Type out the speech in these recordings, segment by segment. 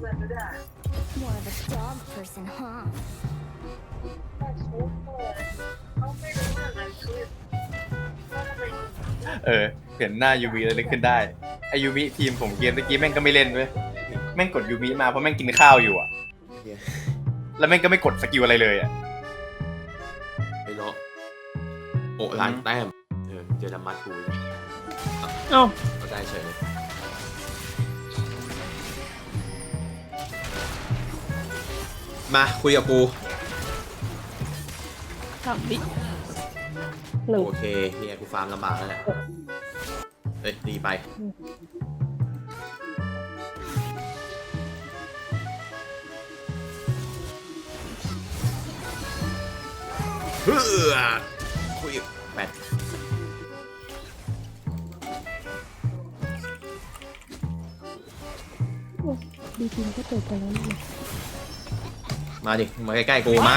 More of a dog person, huh? เออเห็นหน้ายูมิแล้วนึกขึ้นได้ไอยูมิทีมผมเกมตะกี้แม่งก็ไม่เล่นเว้ยแม่งกดยูมิมาเพราะแม่งกินข้าวอยู่อะเหี้ยแล้วแม่งก็ไม่กดสกิลอะไรเลยอะไปเลาะโอ้ล้านแต้มเออเจอดามัดกูอีกเอ้าก็ได้เฉยเลย มาคุยกับกู สามดิหนึ่งโอเคเฮียกูฟาร์มลำบากแล้วแหละเอ้ยดีไป เฮ้อคุยแปดดีจริงก็จบไปแล้วนี่ มาดิมาใกล้ๆกูมา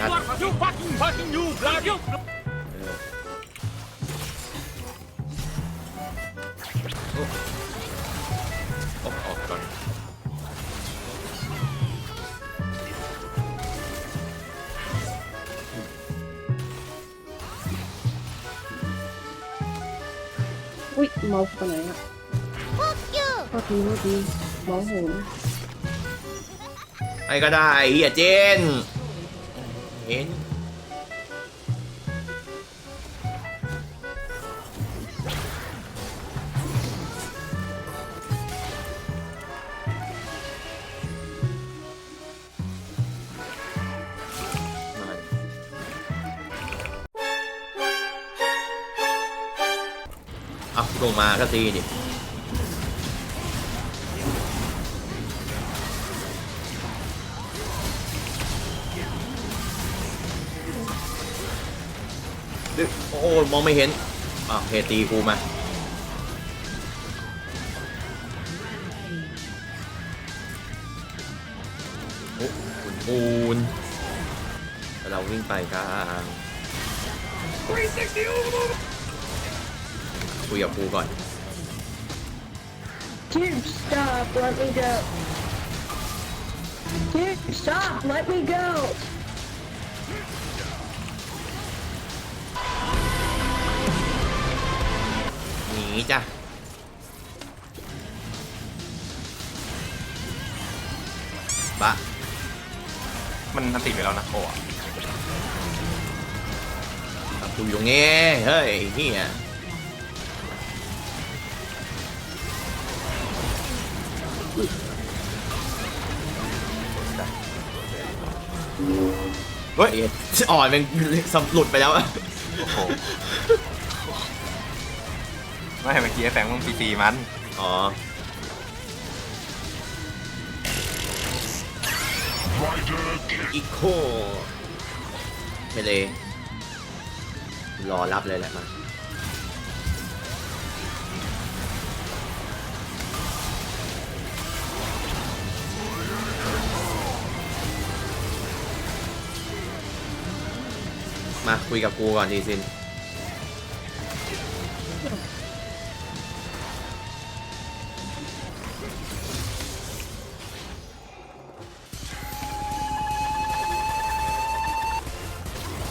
นัด You fucking fucking you bloody เออโอ้โอ้ออกก่อนอุ้ยเมาส์ไปไหนอะ Fuck you! โทษทีโทษทีเมาส์โหน ไอ้ก็ได้เฮียเจนเห็นมาดิเอาลงมาก็ตีดิ โอ้โหมองไม่เห็นอ้าวเฮตีกูมาโอ้คุณปูนเราวิ่งไปกลางคุยกับกูก่อน Dude stop let me go Dude stop let me go นีจ้ะบะมันอันติดไปแล้วนะโอ้อะกูอยู่ตรงนี้เฮ้ยเฮียเฮ้ยเอ็ดอ่อนเป็นสำหลุดไปแล้วอะโอ้โห ไม่เมื่อกี้ไอ้แฟงมันปีตีมัน อ๋อ อีโคเทเลรอรับเลยแหละมามาคุยกับกูก่อนดีซิน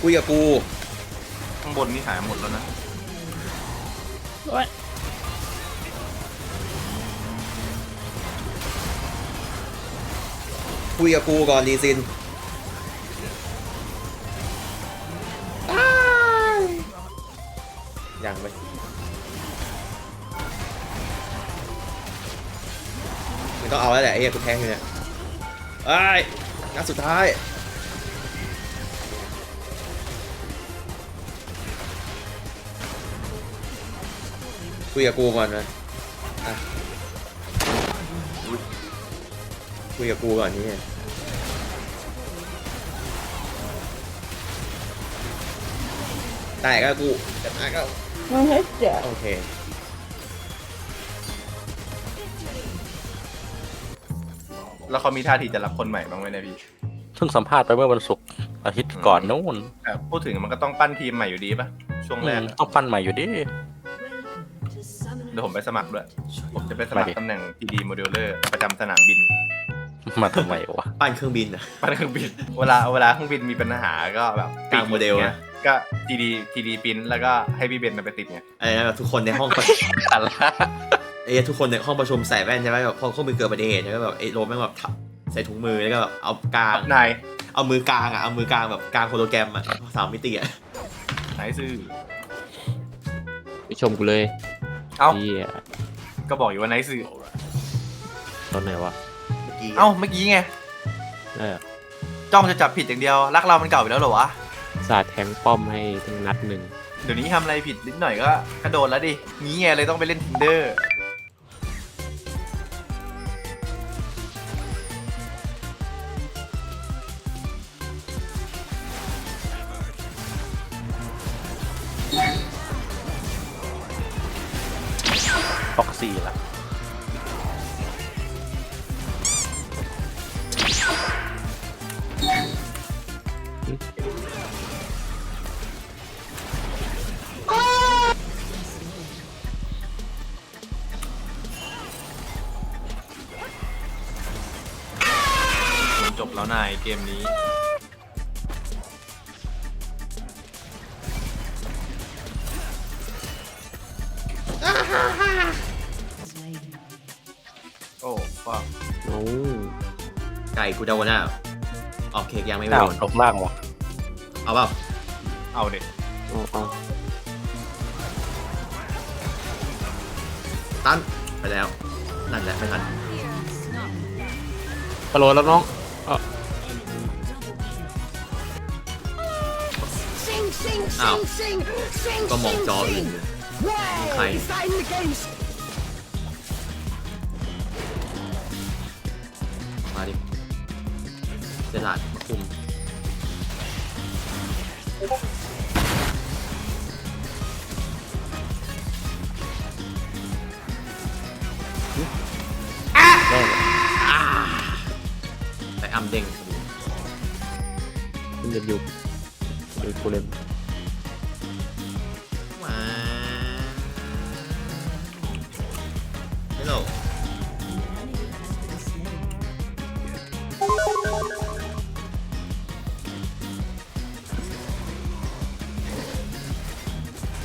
คุยกับกูข้างบนนี่หายหมดแล้วนะโอ้ยคุยกับกูก่อนดีซินยังไปไม่ต้องเอาแล้วแหละไอ้เหี้ยกูแทงอยู่เนี่ยไอ้ยนัดสุดท้าย คุยกับกูก่อนนะอะคุยกับกูก่อนนี่แต่ก็กูแต่ก็มันให้เจ็บโอเคแล้วเขามีท่าทีจะรับคนใหม่บ้างไหมเนะพี่เพิ่งสัมภาษณ์ไปเมื่อวันศุกร์อาทิตย์ก่อนนู้นแต่พูดถึงมันก็ต้องปั้นทีมใหม่อยู่ดีป่ะช่วงแรกอะ ต้องปั้นใหม่อยู่ดิ Welcome to Summoner's ดี๋ยวผมไปสมัครด้วย ผมจะไปสมัคไปดิรตำแหน่ง PD Modeler ประจำสนามบิน มาทำไมวะ ปั้นเครื่องบินอะ ปั้นเครื่องบิน เวลาเวลาเครื่องบินมีปัญหาก็แบบกลางโมเดลไงนะ ก็ TD TD พิมพ์แล้วก็ให้พี่เบนไปติดไงอะไรนะแบบทุกคนในห้องประอะไรไอ้ทุกคนในห้องประชุมใส่แว่นใช่ไหมแบบพอเครื่องบินเกิดอุบัติเหตุใช่ไหมแบบไอ้โรมแม่งแบบทับใส่ถุงมือแล้วก็แบบเอากลางนายเอามือกลางอะเอามือกลางแบบกลางโฮโลแกรมอะสามมิติอะนายซื่อไปชมกูเลย เอ้าเฮียก็บอกอยู่ว่านายซื่อตอนไหนวะเมื่อกี้เอ้าเมื่อกี้ไง เออจ้องจะจับผิดอย่างเดียว รักเรามันเก่าไปแล้วเหรอวะ สาดแทงป้อมให้ทั้งนัดหนึ่งเดี๋ยวนี้ทำอะไรผิดนิดหน่อยก็กระโดดแล้วดิ งี้ไงเลยต้องไปเล่น tinder ฟ็อกซี่ละจบแล้วนายเกมนี้ ก่กูเดาหน้าออกเค้กยังไม่อ้าวโดนลงล่างวะเอาเปล่าเอาเด็เอาเอาตั้นไปแล้ว นั่นแหละไม่ทันฮัลโหลแล้วน้อง Sing, sing, Ow. sing, sing, sing, ก็มอง sing, จออื่น sing. อยู่ Well, Okay. Is that in the games? มาดิเจลาดคุมไปอัมเด้งมันจะอยู่อยู่กูเลยม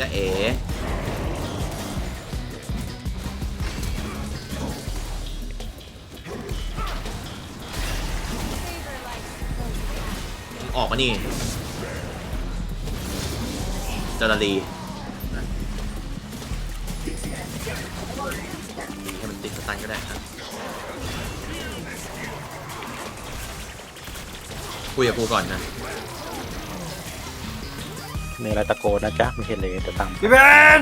จะเอ๋ออกมานี่จาราลีให้มันติดสตันก็ได้ครับคุยกับกูก่อนนะ มีอะไรตะโกนนะจ๊ะไม่เห็นเลยจะตามพี่เบน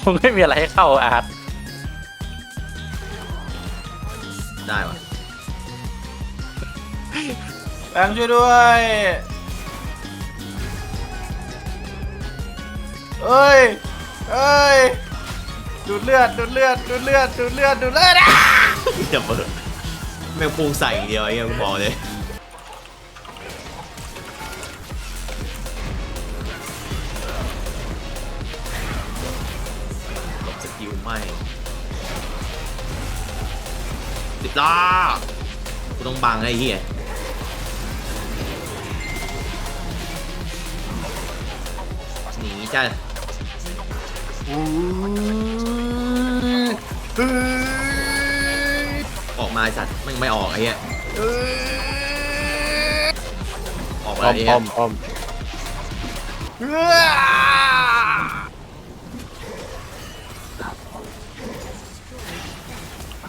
ผมไม่มีอะไรให้เข้าอาร์ตได้วะแบงค์ช่วยด้วยเอ้ยเอ้ยดูดเลือดดูดเลือดดูดเลือดดูดเลือดดูดเลือดอะอย่าเปิดแม่งพุงใส่อย่างเดียวไอ้เงี้ยกูบอกเลย สกิลไม่ติดล้ากูต้องบังไอ้เหี้ยหนีจ้ะออกมาสัตว์ไม่ไม่ออกไอ้เหี้ยออกมาไอ้เหี้ย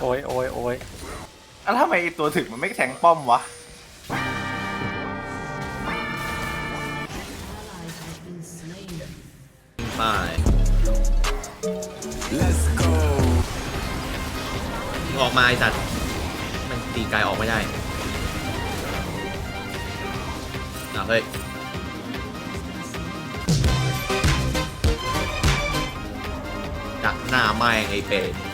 มป้อมเฮ้ยโอ้ยโอ้ยโอ้ยแล้วทำไมไอ้ตัวถึกมันไม่แทงป้อมวะไป Let's go ออกมาไอ้สัตว์มันตีไกลออกไม่ได้นะเฮ้ย ดักหน้าแม่งไอ้เป็ด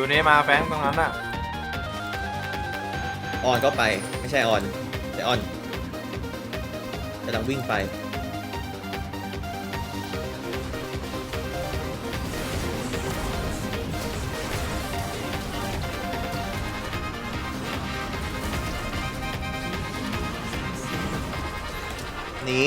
อยู่ในมาแฟงตรงนั้นอะออนก็ไปไม่ใช่ออน แต่ออนกำลังวิ่งไป นี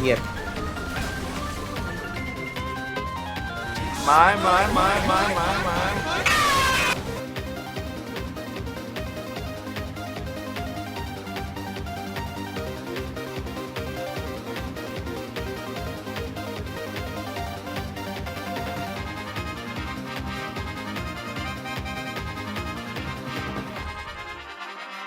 เฮียไม้ไม้ไม้ไม้ไม้ไม้